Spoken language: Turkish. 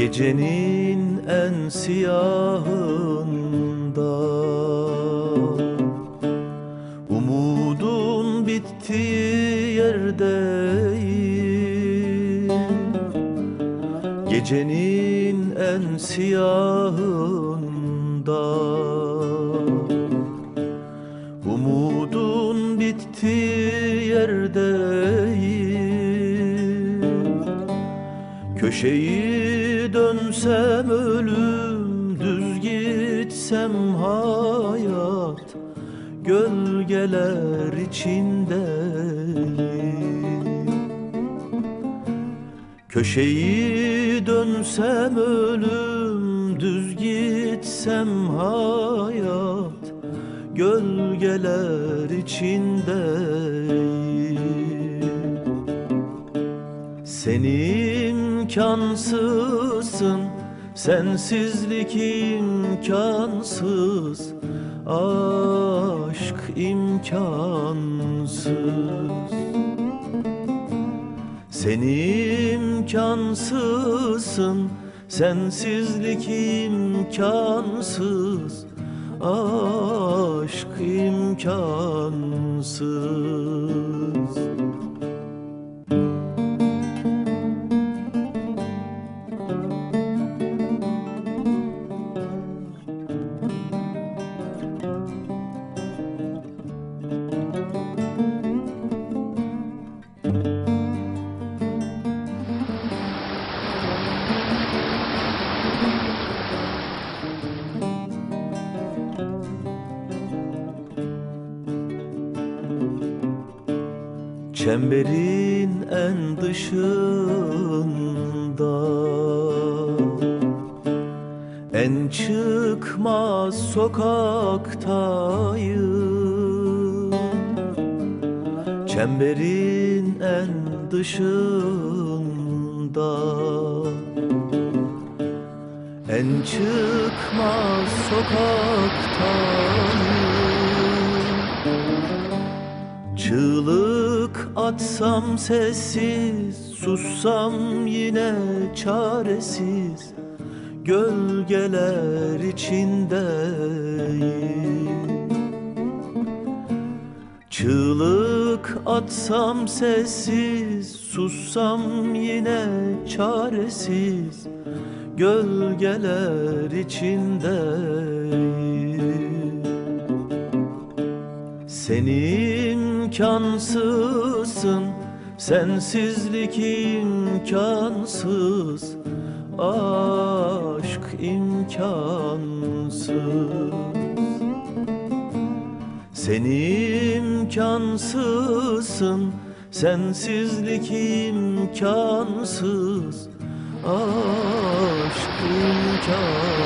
Gecenin en siyahında. Umudun bittiği yerdeyim. Gecenin en siyahında. Umudun bittiği yerdeyim. Köşeyi dönsem ölüm Düz gitsem hayat Gölgeler içindeyim Köşeyi dönsem ölüm Düz gitsem hayat Gölgeler içindeyim sen imkansızsın Sensizlik imkansız Aşk imkansız. Sen imkansızsın Sensizlik imkansız Aşk imkansız Çemberin en dışında. En çıkmaz sokaktayım. Çemberin en dışında. En çıkmaz sokaktayım. Çığlık atsam sessiz Sussam yine çaresiz. Gölgeler içindeyim. Çığlık atsam sessiz Sussam yine çaresiz. Gölgeler içindeyim sen imkansızsın Sensizlik imkansız Aşk imkansız. Sen imkansızsın Sensizlik imkansız Aşk imkansız